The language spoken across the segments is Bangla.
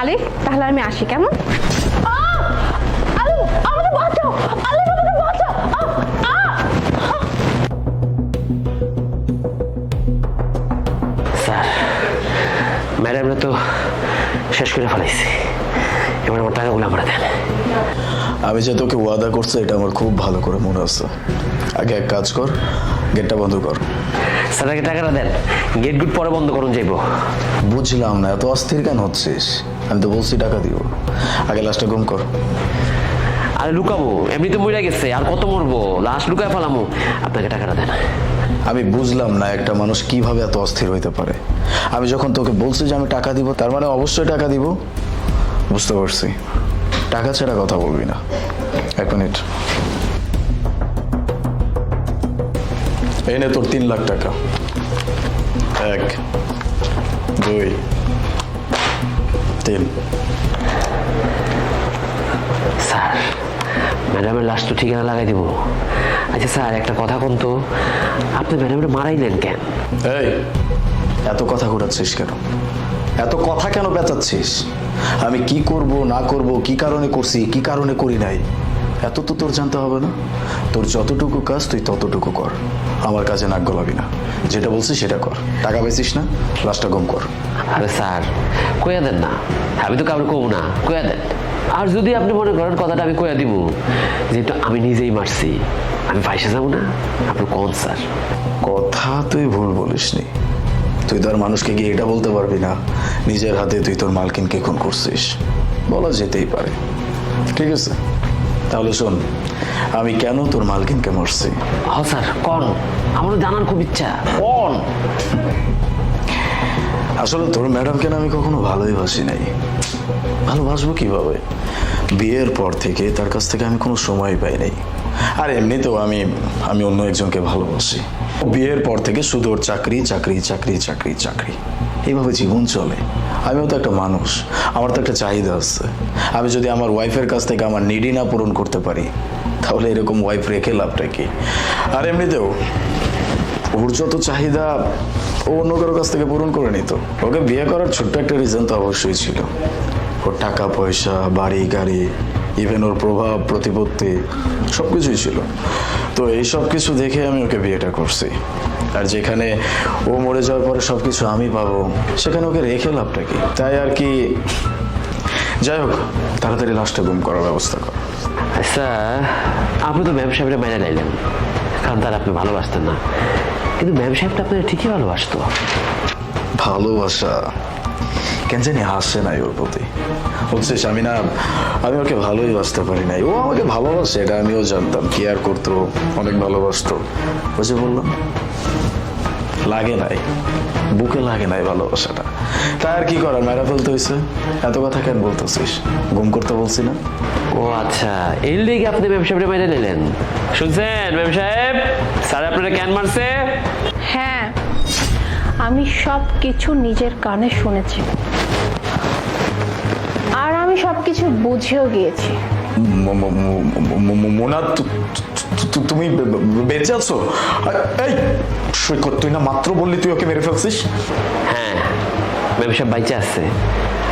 আলিফ তাহলে আমি আসি কেমন? ম্যাডামরা তো শেষ করে ফেলাইছি। এবার আমার টাকাগুলো আমরা দেন। আমি যে তোকে ওয়াদা করছি এটা আমার খুব ভালো করে মনে আছে। আগে এক কাজ কর গেটটা বন্ধ কর। স্যার আগে টাকাটা দেন। গেট গুট পরে বন্ধ করুন যাইব। বুঝলাম না এত অস্থির কেন হচ্ছিস? আমি তো বলছি টাকা দিব আগে লাস্টটা গুম কর। আরে লুকাবো এমনি তো মরে গেছে আর কত মরবো? লাস্ট লুকায় ফেলামো। আপনাকে টাকাটা দেন। আমি বুঝলাম না একটা মানুষ কীভাবে এত অস্থির হইতে পারে। আমি যখন তোকে বলছি যে আমি টাকা দিব তার মানে অবশ্যই টাকা দিব। বুঝতে পারছি। টাকা ছাড়া কথা বলবি না। এক মিনিট। এই নে তোর তিন লাখ টাকা। এক দুই তিন স্যার, ম্যাডামের লাস্ট তো ঠিকানা লাগাই দিব। আচ্ছা স্যার, একটা কথা কোন তো? আপনি ম্যাডামের মারাইলেন কেন? এত কথা ঘোরাচ্ছিস কেন? এত কথা কেন পেঁচাচ্ছিস আমি কি করব, না করব, কি কারণে করছি, কি কারণে করি নাই? এত তো তোর জানতে হবে না। তোর যতটুকু কাজ, তুই ততটুকু কর। আমার কাছে নাক গলাবি না। যেটা বলছিস সেটা কর। টাকা বেচিস না লাস্টটা গম কর। আরে স্যার কইয়া দেন না। আমি তো কাউকে কব না কইয়া দেন। আর যদি আপনি মনে করেন কথাটা আমি কইয়া দিব যেহেতু আমি নিজেই মারছি আমি ফাইসে যাব না? আপনি কোন স্যার? কথা তুই ভুল বলিস বলিসনি। তুই তো আর মানুষকে গিয়ে এটা বলতে পারবি না। নিজের হাতে তুই তোর মালকিনকে খুন করছিস। বলা যেতেই পারে। ঠিক আছে? তাহলে শোন আমি কেন তোর মালকিনকে মারছি? হ স্যার কন? আমারও জানার খুব ইচ্ছা। কন? আসলে তোর ম্যাডামকে না আমি কখনো ভালোই বাসি নাই। ভালোবাসবো কীভাবে? বিয়ের পর থেকে তার কাছ থেকে আমি কোনো সময় পাই নাই। আর এমনিতেও আমি আমি অন্য একজনকে ভালোবাসি। বিয়ের পর থেকে শুধু ওর চাকরি চাকরি চাকরি চাকরি চাকরি। এইভাবে জীবন চলে। আমিও তো একটা মানুষ, আমার তো একটা চাহিদা আছে। আমি যদি আমার ওয়াইফের কাছ থেকে আমার নিডি না পূরণ করতে পারি, তাহলে এরকম ওয়াইফ রেখে লাভটা কি? আর এমনিতেও ওর যত চাহিদা ও অন্য কারোর কাছ থেকে পূরণ করে নিত। ওকে বিয়ে করার ছোট্ট একটা রিজন তো অবশ্যই ছিল। ওর টাকা পয়সা বাড়ি গাড়ি ইভেন ওর প্রভাব প্রতিপত্তি সব কিছুই ছিল। তো এই সব কিছু দেখে আমি ওকে বিয়েটা করছি। আর যেখানে ও মরে যাওয়ার পরে সব কিছু আমি পাবো সেখানে ওকে রেখে লাভটা কি? তাই আর কি। যাই হোক তাড়াতাড়ি লাশটা গুম করার ব্যবস্থা কর। আচ্ছা আপনি তো ম্যাম সাহেবরা মেনে নাইলেন কারণ তার আপনি ভালোবাসতেন না। কিন্তু ম্যাম সাহেবটা আপনার ঠিকই ভালোবাসতো। ভালোবাসা? কেন জানি হাসছে নাই ওর প্রতি। বুঝছিস আমি না, আমি ওকে ভালোই বাসতে পারি নাই। ও আমাকে ভালোবাসে, এটা আমিও জানতাম। কেয়ার করতো, অনেক ভালোবাসতো। বুঝে বললাম, লাগে নাই। বুকে লাগে নাই ভালোবাসাটা। তাই আর কি করার মেরা ফেলতে হয়েছে এত কথা কেন বলতেছিস? গুম করতে বলছি না। ও আচ্ছা এর লিগে আপনি সাহেবরা মেনে নিলেন? শুনছেন সাহেব স্যার আপনারা কেন মারছে। আমি সব কিছু নিজের কানে শুনেছি। আর আমি সব কিছু বুঝেও গিয়েছি। মোনা তুমি বেঁচে আছো? এই সৈকত তুই না মাত্র বললি তুই ওকে মেরে ফেলছিস? হ্যাঁ ব্যবসা বাইচে আছে।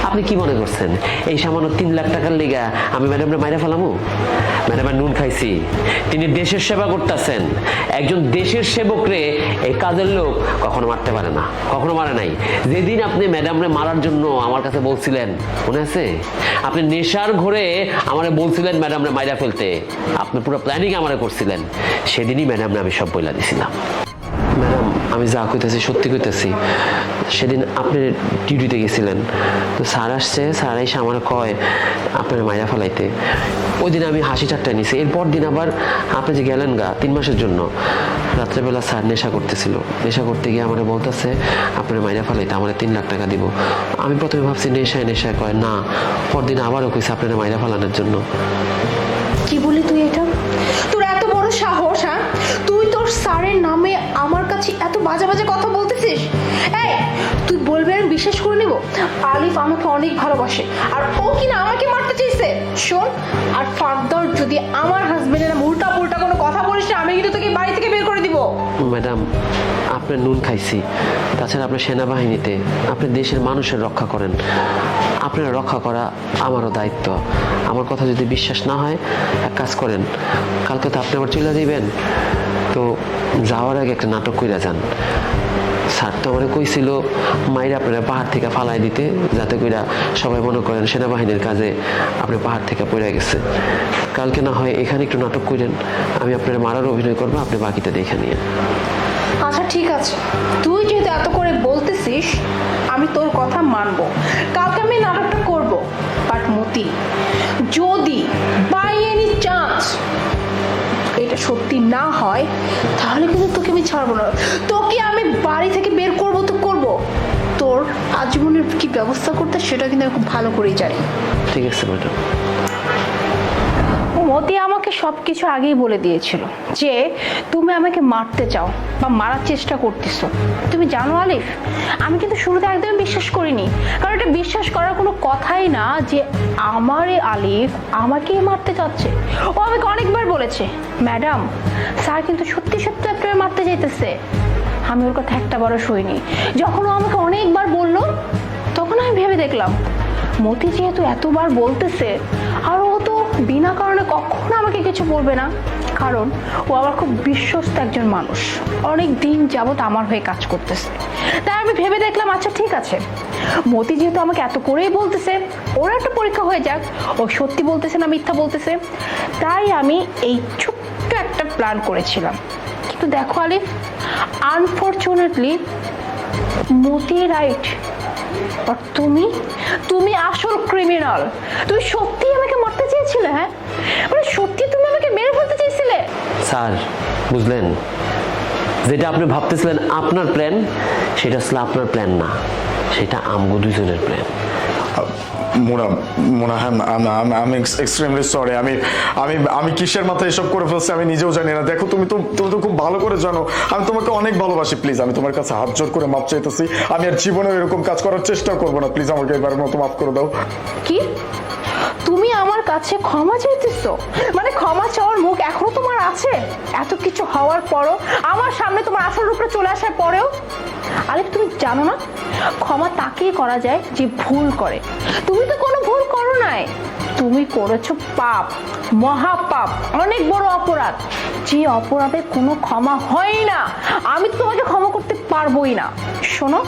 আপনি কি মনে করছেন? এই সামান্য তিন লাখ টাকার লেগা আমি ম্যাডামরা মাইরা ফেলামু? ম্যাডামের নুন খাইছি। তিনি দেশের সেবা করতেছেন। একজন দেশের সেবকরে এই কাজের লোক কখনো মারতে পারে না, কখনো মারে নাই। যেদিন আপনি ম্যাডামরে মারার জন্য আমার কাছে বলছিলেন, মনে আছে? আপনি নেশার ঘরে আমারে বলছিলেন ম্যাডামরে মাইরা ফেলতে। আপনি পুরো প্ল্যানিং আমারে করছিলেন। সেদিনই ম্যাডামরে আমি সব বইলা দিছিলাম। ম্যাডাম আমি যা কইতেছি, সত্যি কইতেছি। সেদিন আপনি ডিউটিতে গেছিলেন। তো স্যার আসছে, স্যার এসে আমার কয়, আপনার মায়া ফেলাইতে। ওই দিন আমি হাসি ঠাট্টা নিছি। এরপর দিন আবার আপনি যে গেলেন গা, তিন মাসের জন্য। রাত্রেবেলা স্যার নেশা করতেছিল। নেশা করতে গিয়ে আমার বলতেছে, আপনার মাইরা ফেলাইতে, আমার তিন লাখ টাকা দিব। আমি প্রথমে ভাবছি নেশায় নেশায় কয়, না। পরদিন আবারও কইছে, আপনার মাইরা ফেলানোর জন্য। কি বলি তুই এটা? তোর স্যারের নামে আমার কাছে এত বাজে বাজে কথা বলতেছিস? এই, তুই বলবি আমি বিশ্বাস করে নেব? আলিফ আমাকে অনেক ভালোবাসে। আর ও কিনা আমাকে মারতে চাইছে? শোন, আর ফার্দার যদি আমার হাজবেন্ডের নামে উল্টা পুল্টা কোনো কথা বলিস আমি কিন্তু তোকে বাড়ি থেকে বের করে দিব। ম্যাডাম আপনার নুন খাইছি। তাছাড়া আপনার সেনাবাহিনীতে আপনি দেশের মানুষের রক্ষা করেন। আপনার রক্ষা করা আমারও দায়িত্ব। আমার কথা যদি বিশ্বাস না হয়, এক কাজ করেন, কালকে তো আপনি আবার চলে যাবেন। তো যাওয়ার আগে একটা নাটক করে যান। স্যার তো আমার কইছিল, মাইরে আপনারা পাহাড় থেকে ফালাই দিতে, যাতে কইরা সবাই মনে করেন সেনাবাহিনীর কাজে আপনি পাহাড় থেকে পড়ে গেছে। কালকে না হয় এখানে একটু নাটক করেন আমি আপনার মারার অভিনয় করব, আপনি বাকিটা দেখে নিয়ে আচ্ছা ঠিক আছে। তুই যেহেতু এত করে বলতেছিস, আমি তোর কথা মানবো। কালকে আমি নাটকটা করব। বাট মতি, যদি বাই এনি চান্স এটা সত্যি না হয়, তাহলে কিন্তু তোকে আমি ছাড়বো না। তোকে আমি বাড়ি থেকে বের করব তো করব। তোর আজীবনের কি ব্যবস্থা করতে সেটা কিন্তু আমি খুব ভালো করেই জানি। ঠিক আছে, ম্যাডাম। মতি আমাকে সব কিছু আগেই বলে দিয়েছিল যে তুমি আমাকে মারতে চাও বা মারার চেষ্টা করতেছো। তুমি জানো আলিফ, আমি কিন্তু শুরুতে একদমই বিশ্বাস করিনি। কারণ এটা বিশ্বাস করার কোনো কথাই না যে আমার আলিফ আমাকেই মারতে চাচ্ছে। ও আমাকে অনেকবার বলেছে, ম্যাডাম, স্যার কিন্তু সত্যি সত্যি আপনাকে মারতে চাইতেছে। আমি ওর কথা একটা বারও শুইনি। যখন ও আমাকে অনেকবার বলল, তখন আমি ভেবে দেখলাম, মতি যেহেতু এতবার বলতেছে, আর বিনা কারণে কখনো আমাকে কিছু বলবে না। কারণ ও আমার খুব বিশ্বস্ত একজন মানুষ। অনেক দিন যাবৎ আমার হয়ে কাজ করতেছে। তাই আমি ভেবে দেখলাম আচ্ছা ঠিক আছে। মতি যেহেতু আমাকে এত করেই বলতেছে, ওর একটা পরীক্ষা হয়ে যাক। ও সত্যি বলতেছে না, মিথ্যা বলতেছে। তাই আমি এই ছোট্ট একটা প্ল্যান করেছিলাম। কিন্তু দেখো আলিফ আনফর্চুনেটলি মতি রাইট তুমি? তুমি আসল ক্রিমিনাল তুমি সত্যি আমাকে বুঝলেন? যেটা আপনি ভাবতেছিলেন আপনার প্ল্যান সেটা আসলে আপনার প্ল্যান না। সেটা আমগো দুজনের প্ল্যান মোনা মোনা হ্যাঁ আমি আমি এক্সট্রিমলি সরি আমি আমি আমি কিসের মাথায় এসব করে ফেলছি আমি নিজেও জানি না। দেখো তুমি তো তুমি তো খুব ভালো করে জানো। আমি তোমাকে অনেক ভালোবাসি প্লিজ আমি তোমার কাছে হাত জোর করে মাপ চাইতেছি। আমি আর জীবনে এরকম কাজ করার চেষ্টা করব না। প্লিজ আমাকে এবারের মতো মাফ করে দাও। কি? তুমি আমার কাছে ক্ষমা চাইতেছো? মানে ক্ষমা চাওয়ার মুখ এখনও তোমার আছে? এত কিছু হওয়ার পরও আমার সামনে তোমার আসল রূপটা চলে আসার পরেও? আরে তুমি জানো না? ক্ষমা তাকেই করা যায় যে ভুল করে। তুমি তো কোনো ভুল করো নাই। তুমি করেছ পাপ, মহাপাপ, অনেক বড় অপরাধ। যে অপরাধে কোনো ক্ষমা হয় না, আমি তোমাকে ক্ষমা করতে পারবোই না। শোনো,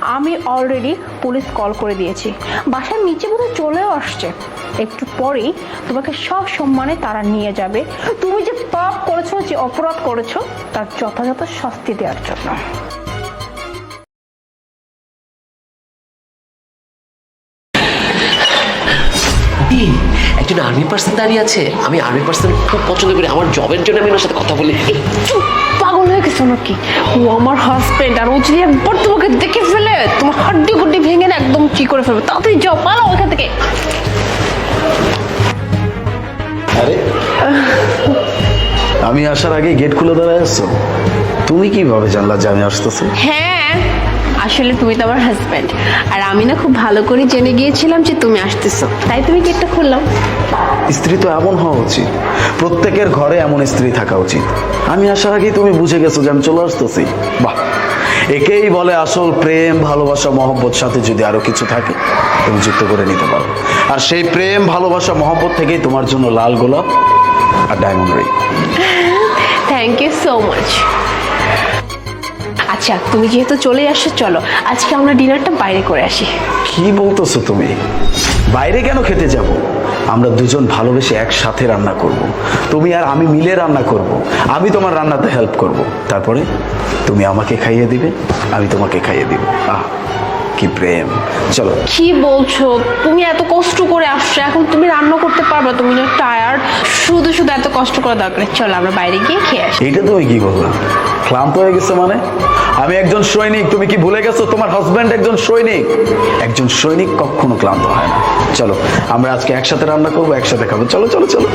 আমি অলরেডি পুলিশ কল করে দিয়েছি। বাসার নিচে বোধহয় চলেও আসছে। একটু পরেই তোমাকে সব সম্মানে তারা নিয়ে যাবে। তুমি যে পাপ করেছ, যে অপরাধ করেছ, তার যথাযথ শাস্তি দেওয়ার জন্য। একজন আর্মি পার্সন দাঁড়িয়ে আছে আমি আর্মি পার্সন খুব পছন্দ করি। আমার জবের জন্য আমি ওনার সাথে কথা বলি। পাগল হয়ে গেছো নাকি? ও আমার হাজবেন্ড আর ও যদি একবার তোমাকে দেখে ফেলে তোমার হাড্ডি গুড্ডি ভেঙে না একদম কি করে ফেলবে? তাড়াতাড়ি যাও পালাও ওখান থেকে। আরে আমি আসার আগে গেট খুলে দাঁড়ায় আসছো তুমি কীভাবে জানলা যে আমি আসতেছি? হ্যাঁ আসলে তুমি তো আমার হাজব্যান্ড আর আমি না খুব ভালো করে জেনে গিয়েছিলাম যে তুমি আসতেছো। তাই তুমি গেটটা খুললাম। স্ত্রী তো এমন হওয়া উচিত। প্রত্যেকের ঘরে এমন স্ত্রী থাকা উচিত। আমি আসার আগেই তুমি বুঝে গেছো যে আমি চলে আসতেছি। বাহ! একেই বলে আসল প্রেম ভালোবাসা মহব্বত সাথে যদি আরও কিছু থাকে তুমি যুক্ত করে নিতে পারো। আর সেই প্রেম ভালোবাসা মহব্বত থেকেই তোমার জন্য লাল গোলাপ আর diamond ring. Thank you so much আচ্ছা তুমি যেহেতু চলে আসছো চলো আজকে আমরা ডিনারটা বাইরে করে আসি কি বলতেছো তুমি বাইরে কেন খেতে যাব আমরা দুজন ভালোবেসে একসাথে রান্না করব। তুমি আর আমি মিলে রান্না করব। আমি তোমার রান্নাতে হেল্প করব। তারপরে তুমি আমাকে খাইয়ে দিবে, আমি তোমাকে খাইয়ে দিব আহ কি প্রেম? চলো। কি বলছো? তুমি এত কষ্ট করে আসছো। এখন তুমি রান্না করতে পারবে তুমি না টায়ার্ড শুধু শুধু এত কষ্ট করা দরকার। চলো আমরা বাইরে গিয়ে খেয়ে আসি। এইটা তুমি কি বললাম? ক্লান্ত হয়ে গেছে মানে? আমি একজন সৈনিক তুমি কি ভুলে গেছো? তোমার হাজব্যান্ড একজন সৈনিক। একজন সৈনিক কখনো ক্লান্ত হয় না। চলো আমরা আজকে একসাথে রান্না করব একসাথে খাব। চলো চলো চলো।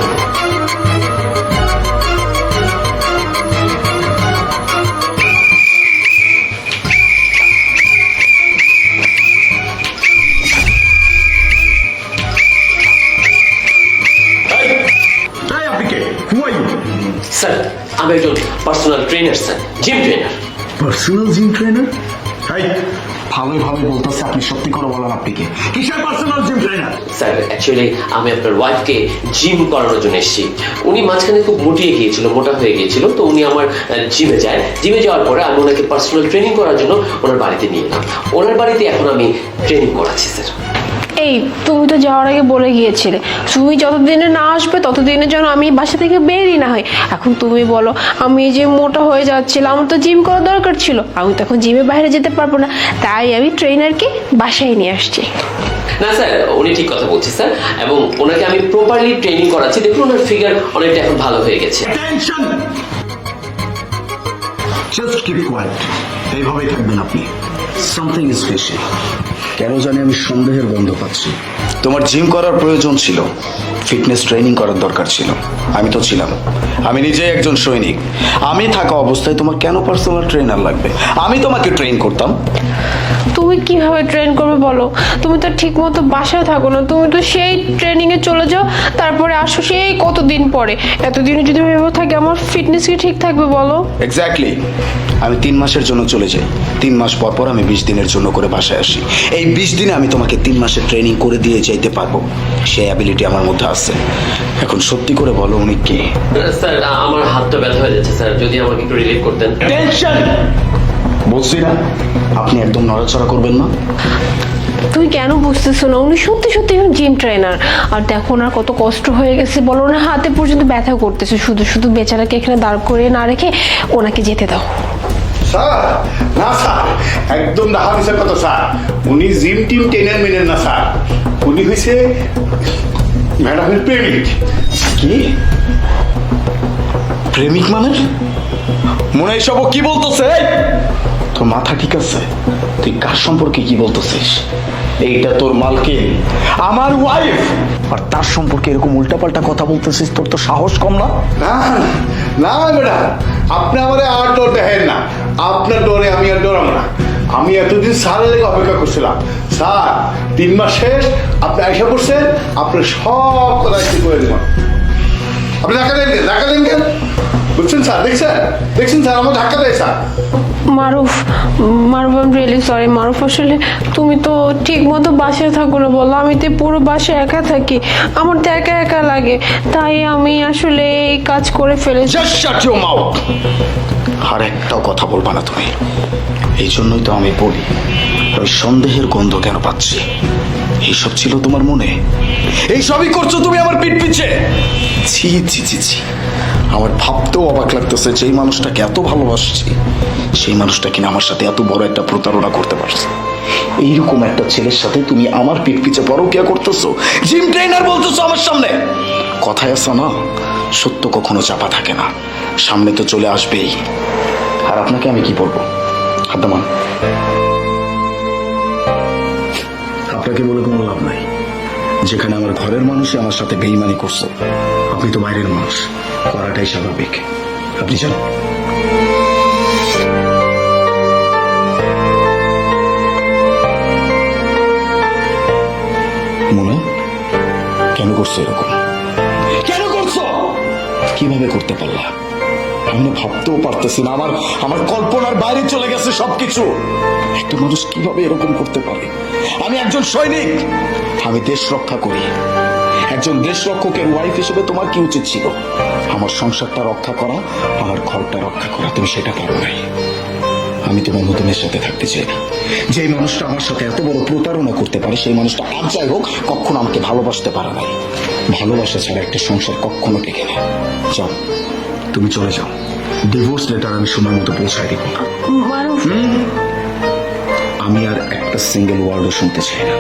আমি একজন personal trainer sir gym trainer personal gym trainer hi ভালোই ভাবে বলতেছে আপনি সত্যি করে বলেন আপনি কে কিসের personal gym trainer sir actually আমি আপনার ওয়াইফকে জিম করানোর জন্য এসেছি। উনি মাঝখানে খুব মুটিয়ে গিয়েছিল মোটা হয়ে গিয়েছিল তো উনি আমার জিমে যায়। জিমে যাওয়ার পরে আমি ওনাকে পার্সোনাল ট্রেনিং করার জন্য ওনার বাড়িতে নিয়ে এলাম। ওনার বাড়িতে এখন আমি ট্রেনিং করাচ্ছি স্যার। এই তুমি তো যাওয়ার আগে বলে গিয়েছিলে। তুমি যতদিনে না আসবে ততদিনের জন্য আমি বাসা থেকে বেরই না হয় এখন তুমি বলো আমি যে মোটা হয়ে যাচ্ছিলাম আমার তো জিম করা দরকার ছিল। আমি তো এখন জিমে বাইরে যেতে পারব না। তাই আমি ট্রেনারকে বাসায় নিয়ে আসছি। না স্যার উনি ঠিক কথা বলছে স্যার। এবং ওনাকে আমি প্রপারলি ট্রেনিং করাচ্ছি। দেখুন ওনার ফিগার অনেকটা এখন ভালো হয়ে গেছে। জাস্ট কিপ কোয়াইট এইভাবেই থাকবেন আপনি। সামথিং ইজ ফিশি কেন জানি আমি সন্দেহের গন্ধ পাচ্ছি। তোমার জিম করার প্রয়োজন ছিল। ফিটনেস ট্রেনিং করার দরকার ছিল। আমি তো ছিলাম। আমি নিজেই একজন সৈনিক। আমি থাকা অবস্থায় তোমার কেন পার্সোনাল ট্রেনার লাগবে? আমি তোমাকে ট্রেন করতাম। তুমি কীভাবে ট্রেন করবে বলো? তুমি তো ঠিক মতো বাসায় থাকো না তুমি তো সেই ট্রেনিং এ চলে যাও তারপরে আসো সেই কতদিন পরে? এতদিনে যদি এভাবে থাকি আমার ফিটনেস কি ঠিক থাকবে বলো? এক্স্যাক্টলি আমি তিন মাসের জন্য চলে যাই। তিন মাস পর পর আমি বিশ দিনের জন্য করে বাসায় আসি। এই বিশ দিনে আমি তোমাকে তিন মাসের ট্রেনিং করে দিয়ে যাইতে পারব। সেই অ্যাবিলিটি আমার মধ্যে আছে। এখন সত্যি করে বলো উনি কে? স্যার আমার হাতটা ব্যথা হয়ে যাচ্ছে স্যার যদি আমাকে একটু রিলিভ করতেন। টেনশন বলছি না? আপনি একদম নড়াচড়া করবেন না। তুমি কেন বুঝতেছো না? উনি সত্যি সত্যি জিম ট্রেনার আর দেখো ওনার কত কষ্ট হয়ে গেছে। বলো ওনার হাতে পর্যন্ত ব্যথা করতেছে। শুধু শুধু বেচারাকে এখানে দাঁড় করে না রেখে ওনাকে যেতে দাও। স্যার না স্যার একদম না হামিসের কথা স্যার। উনি জিম টিম টেনের মেনেন না স্যার। উনি হয়েছে ম্যাডামের প্রেমিক। কি? প্রেমিক মানে? মনে হয় সব কি বলতেছে? এই? তোর মাথা ঠিক আছে? তুই কার সম্পর্কে কি বলতেছিস? এইটা তোর মালকে আমার ওয়াইফ আর তার সম্পর্কে এরকম উল্টাপাল্টা কথা বলতেছিস, তোর তো সাহস কম না? না না ম্যাডাম আপনি আমার আর ডর দেখেন না। আপনার ডরে আমি আর ডরাম না। আমি এতদিন স্যারের লেগে অপেক্ষা করছিলাম। স্যার, তিন মাস শেষ, আপনি আইসা পড়ছেন, আপনার সব কথা করে দেবেন আপনি ধাক্কা দেন? ধাক্কা দেন কেন বুঝছেন স্যার দেখছেন? দেখছেন স্যার আমার ধাক্কা দেয় sir. Maruf Maruf I really sorry Maruf আসলে তুমি তো ঠিক মতো বাসায় থাকো না বলো। আমি তো পুরো বাসায় একা থাকি। আমার তো একা একা লাগে। তাই আমি আসলে এই কাজ করে ফেলেছি। আর একটাও কথা বলবা না তুমি। এই জন্যই তো আমি বলি ওই সন্দেহের গন্ধ কেন পাচ্ছি? এইসব ছিল তোমার মনে? এই সবই করছ তুমি আমার পিঠ পিছে? ছি ছি ছি ছি। আমার ভাবতেও অবাক লাগতেছে যে মানুষটাকে এত ভালোবাসছি, সেই মানুষটা কিনা আমার সাথে এত বড় একটা প্রতারণা করতে পারছে। এইরকম একটা ছেলের সাথে তুমি আমার পিঠ পিছে বড় পরকিয়া করতেছো, জিম ট্রেনার বলতেছো আমার সামনে। কথায় আছে না, সত্য কখনো চাপা থাকে না। সামনে তো চলে আসবেই। আর আপনাকে আমি কি বলব? হাদ্দামান আপনাকে বলে কোনো লাভ নাই। যেখানে আমার ঘরের মানুষই আমার সাথে বেইমানি করছে। আপনি তো বাইরের মানুষ। করাটাই স্বাভাবিক। আপনি যান। মোনা? কেন করছ এরকম? কেন করছ? কীভাবে করতে পারলা? আমি ভাবতেও পারতেছি না। আমার আমার কল্পনার বাইরে চলে গেছে সবকিছু। একটা মানুষ কীভাবে এরকম করতে পারে? আমি একজন সৈনিক। আমি দেশ রক্ষা করি। একজন দেশ রক্ষকের ওয়াইফ হিসেবে তোমার কি উচিত ছিল? আমার সংসারটা রক্ষা করা আমার ঘরটা রক্ষা করা। তুমি সেটা পারো নাই। আমি তোমার মতো মেয়ের সাথে থাকতে চাই না। যে মানুষটা আমার সাথে এত বড় প্রতারণা করতে পারে সেই মানুষটা আর যাই হোক কখনো আমাকে ভালোবাসতে পারে নাই। ভালোবাসা ছাড়া একটা সংসার কখনো টেকে না। যাও তুমি চলে যাও। ডিভোর্স লেটার আমি সময় মতো পৌঁছায় দিব না। আমি আর একটা সিঙ্গেল ওয়ার্ডও শুনতে চাই না।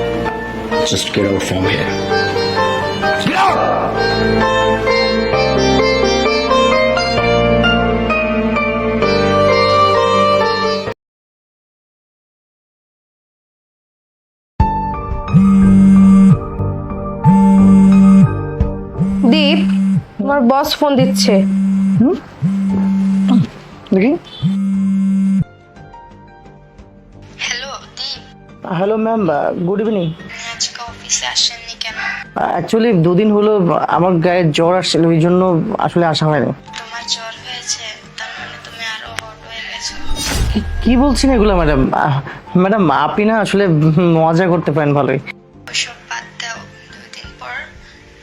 Just get out from here Deep তোমার বস ফোন দিচ্ছে। দেখি। Hello Deep. Hello ma'am good evening আজকে অফিসে আসেননি। কেন অ্যাকচুয়ালি দুদিন হলো আমার গায়ে জ্বর আসছিল ওই জন্য আসলে আসা হয়নি। তোমার জ্বর হয়েছে কি বলছেন এগুলো ম্যাডাম ম্যাডাম আপনি না আসলে মজা করতে পারেন ভালোই। ওসব বাদ দাও দুই পর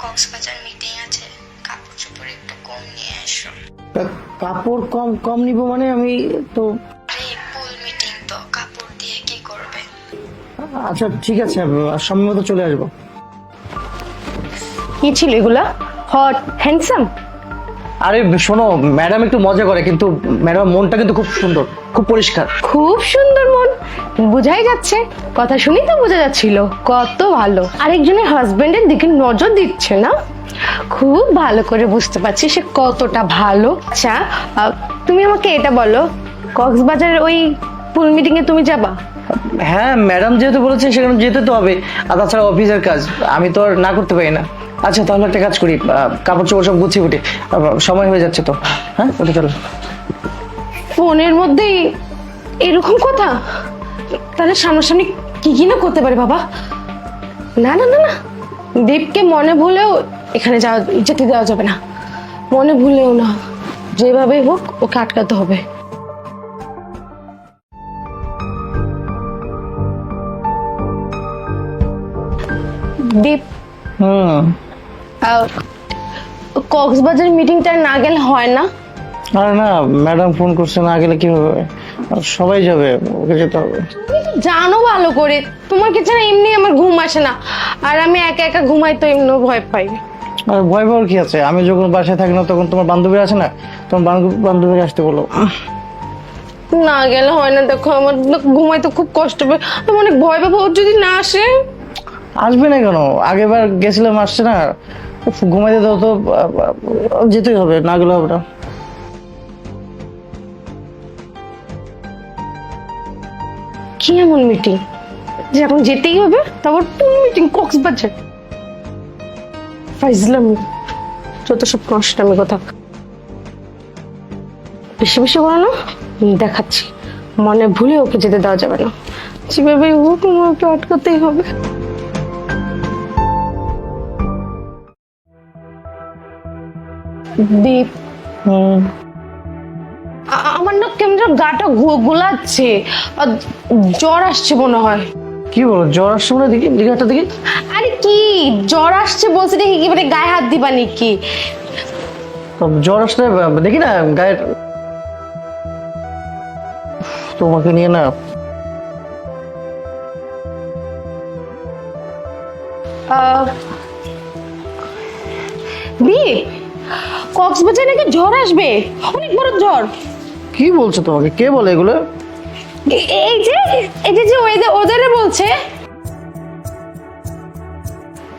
কক্সবাজার মিটিং আছে কাপড় চোপড় একটু কম নিয়ে এসো। কাপড় কম কম নিব মানে আমি তো মিটিং তো কাপড় দিয়ে কি করবে? আচ্ছা ঠিক আছে সময় মতো চলে আসব। কি ছিল এগুলা? হট হ্যান্ডসাম আরে শোনো ম্যাডাম একটু মজা করে কিন্তু ম্যাডাম মনটা কিন্তু খুব সুন্দর খুব পরিষ্কার। খুব সুন্দর মন। বোঝাই যাচ্ছে কথা শুনি তো বোঝা যাচ্ছিল কত ভালো। আরেকজনের হাজবেন্ডের দিকে নজর দিচ্ছে না? খুব ভালো করে বুঝতে পারছি সে কতটা ভালো। আচ্ছা তুমি আমাকে এটা বলো কক্সবাজারের ওই পুল মিটিং এ তুমি যাবা? হ্যাঁ ম্যাডাম যেহেতু বলেছে সেখানে যেতে তো হবে। আর তাছাড়া অফিসের কাজ, আমি তো আর না করতে পারি না। আচ্ছা তাহলে একটা কাজ করি কাপড় চোপড় সব গুছিয়ে উঠি। সময় হয়ে যাচ্ছে তো। হ্যাঁ ওটা চলো। ফোনের মধ্যেই এরকম কথা? তাহলে সামনাসামনি কি কি না করতে পারে, বাবা? না না না না। দীপকে মনে ভুলেও এখানে যাওয়া, যেতে দেওয়া যাবে না। মনে ভুলেও না। যেভাবেই হোক, ওকে আটকাতে হবে। দীপ। হুম। কক্সবাজার মিটিংটা না গেলে হয় না? আরে না ম্যাডাম ফোন করছে না গেলে কি হবে আর সবাই যাবে ওকে যেতে হবে। তুমি তো জানো ভালো করে তোমার কি ছাড়া এমনি আমার ঘুম আসে না। আর আমি একা একা ঘুমাই তো এমনি ভয় পাই। আর ভয় পাওয়ার কি আছে? আমি যখন বাসায় থাকি না তখন তোমার বান্ধবী আছে না? তোমার বান্ধব- বান্ধবীকে আসতে বলো। না গেলে হয় না দেখো আমার না ঘুমাইতে খুব কষ্ট হবে আমি অনেক ভয় পাবো যদি না আসে আসবে না কেন? আগেবার গেছিলাম, আসছে না। ঘুমাইতে দাও তো যেতেই হবে, না গেলে হবে না। কি এমন মিটিং যে এখন যেতেই হবে, তারপর মিটিং কক্সবাজার। ফাইজলাম, যত সব নষ্টামি কথা। বেশি বেশি করো না দেখাচ্ছি। মনে ভুলে ওকে যেতে দেওয়া যাবে না। যেভাবে হোক ওকে আটকাতেই হবে। দীপ। হুম। আমার না কেমন যেন গাটা গুলাচ্ছে। আর জ্বর আসছে মনে হয়। কি বলো জ্বর আসছে মনে হয়? দেখি দেখি দেখি। আরে কি? জ্বর আসছে বলছে দেখি কি মানে গায়ে হাত দিবা নাকি? তো জ্বর আসলে আহ, দেখি না উফ, তোমাকে নিয়ে না আহ, দীপ কক্সবাজার নাকি জ্বর আসবে? অনেক বড় জ্বর। কি বলছো তোমাকে? কে বলে এগুলো? এ- এই যে এই যে যে ওদের ওদেরে বলছে।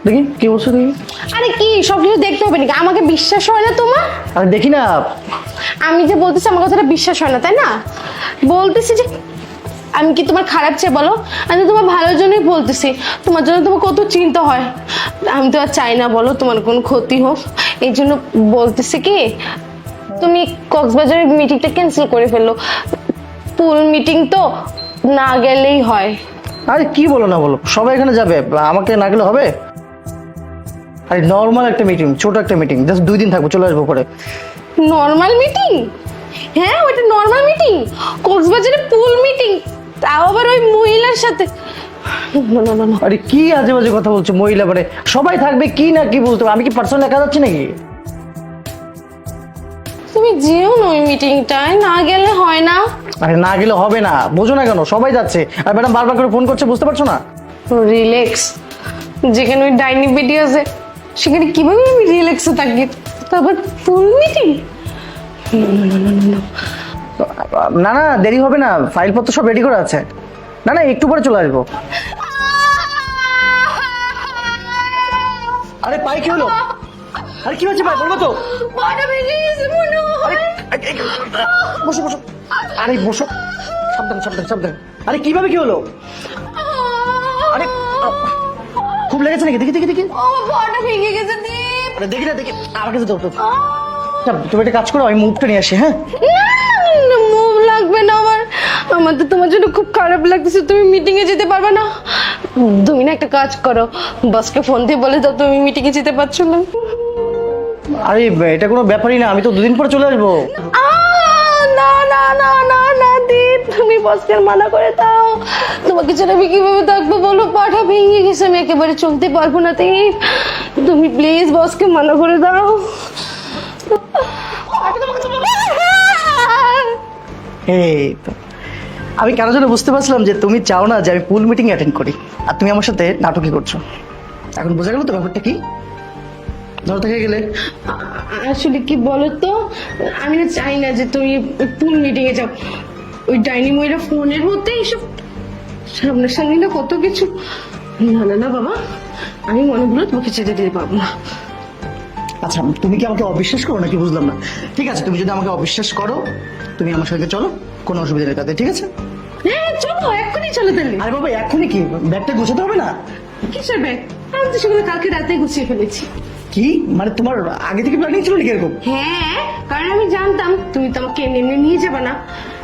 দেখি কি বলছো দেখি। আরে কি সব কিছু দেখতে হবে নাকি? আমাকে বিশ্বাস হয় না তোমার? আরে দেখি না। আমি যে বলতেছি আমার কথাটা বিশ্বাস হয় না তাই না? বলতেছি যে আমি কি তোমার খারাপ চেয়ে বলো? আমি তো তোমার ভালোর জন্যই বলতেছি। তোমার জন্য তোমার কত চিন্তা হয়। আমি তো আর চাই না বলো তোমার কোনো ক্ষতি হোক। এই জন্য বলতেছি কি তুমি কক্সবাজারের মিটিংটা ক্যান্সেল করে ফেলল। পুল মিটিং তো না গেলেই হয়। আরে কি বলো না বলো সবাই এখানে যাবে আমাকে না গেলে হবে? আরে নর্মাল একটা মিটিং ছোট একটা মিটিং জাস্ট দুই দিন থাকব চলে আসব পরে। নর্মাল মিটিং হ্যাঁ ওইটা নর্মাল মিটিং কক্সবাজারে পুল মিটিং তাও আবার ওই মহিলার সাথে। না না না না। আরে কি আজে বাজে কথা বলছো মহিলা মানে? সবাই থাকবে কি না কি বলতে আমি কি পার্সোনাল একা যাচ্ছি নাকি? তুমি যেও না ওই মিটিংটায় না গেলে হয় না। আরে না গেলে হবে না। বোঝো না কেন সবাই যাচ্ছে। আর ম্যাডাম বারবার করে ফোন করছে বুঝতে পারছ না? রিল্যাক্স যেখানে ওই ডাইনি বেডি আছে সেখানে কীভাবে আমি রিল্যাক্সে থাকি? তারপর ফুল মিটিং না না। দেরি হবে না। ফাইলপত্র সব রেডি করে আছে। না না একটু পরে চলে আসব। আরে পাই কি হলো? আরে কি হচ্ছে ভাই বলব তো। মনে হয় বসো বসো। আরে বসো। সাবধান সাবধান সাবধান। আরে কীভাবে কি হলো? আরে খুব লেগেছে নাকি? দেখি দেখি দেখি। ভেঙে গেছে দেখি না দেখি। আমার কাছে তুমি একটা কাজ করো আমি মুভটা নিয়ে আসি হ্যাঁ? মুভ লাগবে না আমার। আমার তো তোমার জন্য খুব খারাপ লাগতেছে তুমি মিটিং এ যেতে পারবে না। তুমি না একটা কাজ করো বসকে ফোন দিয়ে বলে দাও তুমি মিটিং এ যেতে পারছ না। আরে এটা কোনো ব্যাপারই না আমি তো দুদিন পর চলে আসব। না না না না না দীপ তুমি বসকে মানা করে দাও। তোমাকে ছাড়া আমি কীভাবে থাকব বলো? পাটা ভেঙে গেছে আমি একেবারে চলতে পারব না তাই তুমি প্লিজ বসকে মানা করে দাও। এই তো আমি কেন যেন বুঝতে পারছিলাম যে তুমি চাও না যে আমি পুল মিটিং অ্যাটেন্ড করি, আর তুমি আমার সাথে নাটকই করছ। এখন বোঝা গেল তো ব্যাপারটা কি? ধরো থেকে গেলে। আসলে কি বলো তো আমি না চাই না যে তুমি পুল মিটিং এ যাও। ওই ডাইনি ময়রা ফোনের মধ্যে এইসব সামনাসামনি না কত কিছু। না না না, বাবা। আমি মনে হলো তোমাকে যেতে দিতে পারব না। আচ্ছা তুমি কি আমাকে অবিশ্বাস করো নাকি বুঝলাম না? ঠিক আছে তুমি যদি আমাকে অবিশ্বাস করো তুমি আমার সঙ্গে চলো কোনো অসুবিধা নেই তাতে ঠিক আছে? হ্যাঁ চলো এক্ষুনি চলো তাহলে। আরে বাবা এখনই কি? ব্যাগটা গোছাতে হবে না? কিসের ব্যাগ? আমি তো সেগুলো কালকে রাতে গুছিয়ে ফেলেছি। কি? মানে তোমার আগে থেকে প্ল্যানিং ছিল নাকি এরকম? হ্যাঁ কারণ আমি জানতাম তুমি তো আমাকে এমনি এমনি নিয়ে যাবে না।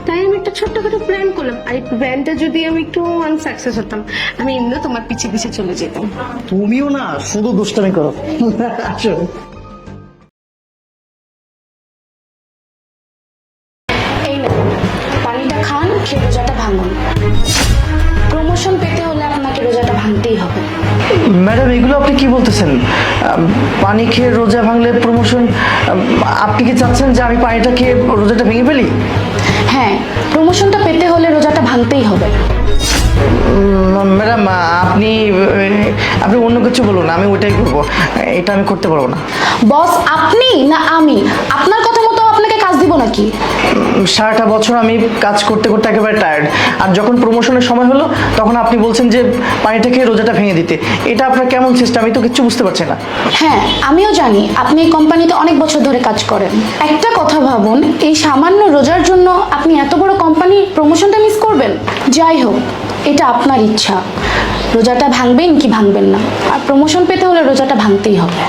তাই আমি একটা ছোট্টখাটো প্ল্যান করলাম। আর এই প্ল্যানটা যদি আমি একটু আনসাকসেস হতাম আমি এমনিও তোমার পিছিয়ে পিছিয়ে চলে যেতাম। তুমিও না শুধু দুষ্টামি করো। আসো। খেয়ে রোজাটা ভাঙুন। প্রমোশন পেতে হলে আপনাকে রোজাটা ভাঙতেই হবে। ম্যাডাম এগুলো আপনি কি বলতেছেন? পানি খেয়ে রোজা ভাঙলে প্রমোশন আপনি কি চাচ্ছেন যে আমি পানিটা খেয়ে রোজাটা ভেঙে ফেলি? হ্যাঁ প্রমোশনটা পেতে হলে রোজাটা ভাঙতেই হবে। ম্যাডাম আপনি আপনি অন্য কিছু বলুন আমি ওইটাই করব। এটা আমি করতে পারব না। বস আপনি না আমি? আপনার দিব নাকি? সারাটা বছর আমি কাজ করতে করতে একেবারে টায়ার্ড আর যখন প্রমোশনের সময় হলো তখন আপনি বলছেন যে পানিটা খেয়ে রোজাটা ভেঙে দিতে। এটা আপনার কেমন সিস্টেম আমি তো কিচ্ছু বুঝতে পারছি না। হ্যাঁ আমিও জানি। আপনি এই কোম্পানিতে অনেক বছর ধরে কাজ করেন। একটা কথা ভাবুন এই সামান্য রোজার জন্য আপনি এত বড় কোম্পানির প্রমোশনটা মিস করবেন? যাই হোক এটা আপনার ইচ্ছা। রোজাটা ভাঙবেন কি ভাঙবেন না। আর প্রমোশন পেতে হলে রোজাটা ভাঙতেই হবে।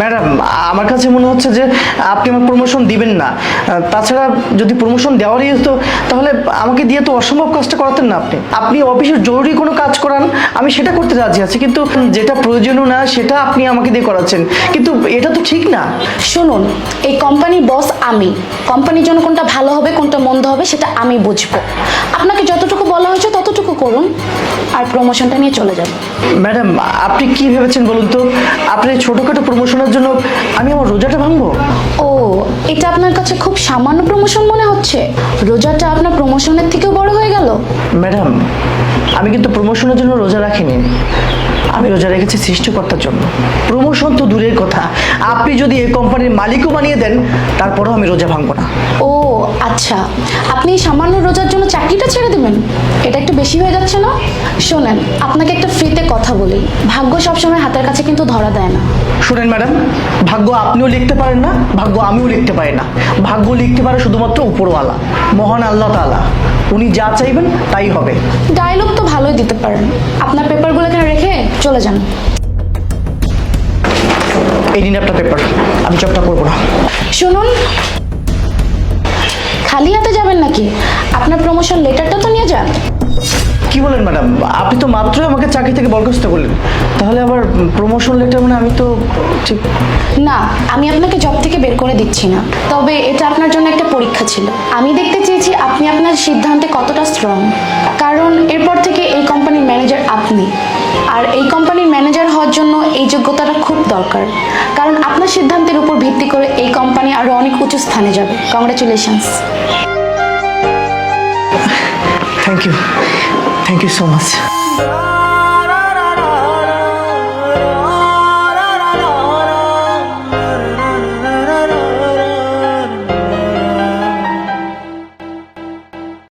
ম্যাডাম আমার কাছে মনে হচ্ছে যে আপনি আমার প্রমোশন দিবেন না। তাছাড়া যদি প্রমোশন দেওয়ারই হতো তাহলে আমাকে দিয়ে তো অসম্ভব কাজটা করাতেন না আপনি। আপনি অফিসের জরুরি কোনো কাজ করান আমি সেটা করতে রাজি আছি কিন্তু যেটা প্রয়োজনীয় না সেটা আপনি আমাকে দিয়ে করাচ্ছেন। কিন্তু এটা তো ঠিক না। শুনুন এই কোম্পানির বস আমি। কোম্পানির জন্য কোনটা ভালো হবে কোনটা মন্দ হবে সেটা আমি বুঝব। আপনাকে যতটুকু বলা হয়েছে ততটুকু করুন আর প্রমোশনটা নিয়ে চলে যাবেন ম্যাডাম আপনি কি ভেবেছেন বলুন তো? আপনার এই ছোটোখাটো প্রমোশনের জন্য আমি আমার রোজাটা ভাঙবো? ও এটা আপনার কাছে খুব সামান্য প্রমোশন মনে হচ্ছে? রোজাটা আপনার প্রমোশনের থেকেও বড় হয়ে গেল? ম্যাডাম আমি কিন্তু প্রমোশনের জন্য রোজা রাখিনি। আমি রোজা রেখেছি সৃষ্টিকর্তার জন্য। প্রমোশন তো দূরের কথা। আপনি যদি এই কোম্পানির মালিকও বানিয়ে দেন তারপরেও আমি রোজা ভাঙবো না। ও আচ্ছা। আপনি এই সামান্য রোজার জন্য চাকরিটা ছেড়ে দেবেন? এটা একটু বেশি হয়ে যাচ্ছে না? শোনেন আপনাকে একটা ফ্রিতে কথা বলি। ভাগ্য সবসময় হাতের কাছে কিন্তু ধরা দেয় না। শুনেন ম্যাডাম ভাগ্য আপনিও লিখতে পারেন না ভাগ্য আমিও লিখতে পারি না। ভাগ্য লিখতে পারে শুধুমাত্র উপরওয়ালা মহান আল্লাহ তাআলা। উনি যা চাইবেন তাই হবে। ডায়লগ তো ভালোই দিতে পারেন। আপনার পেপারগুলো এখানে রেখে চলে যান। এই নিন আপনার পেপার আমি জবটা করব না। শুনুন খালি হাতে যাবেন নাকি? আপনার প্রমোশন লেটারটা তো নিয়ে যান। কি বলেন ম্যাডাম আপনি তো মাত্রই আমাকে চাকরি থেকে বরখাস্ত করলেন। তাহলে আবার প্রমোশন লেটার মানে আমি তো ঠিক না আমি আপনাকে জব থেকে বের করে দিচ্ছি না। তবে এটা আপনার জন্য একটা পরীক্ষা ছিল। আমি দেখতে চেয়েছি আপনি আপনার সিদ্ধান্তে কতটা স্ট্রং কারণ এরপর থেকে এই কোম্পানির ম্যানেজার আপনি। আর এই কোম্পানির ম্যানেজার হওয়ার জন্য এই যোগ্যতাটা খুব দরকার। কারণ আপনার সিদ্ধান্তের উপর ভিত্তি করে এই কোম্পানি আরও অনেক উঁচু স্থানে যাবে। Congratulations thank you thank you so much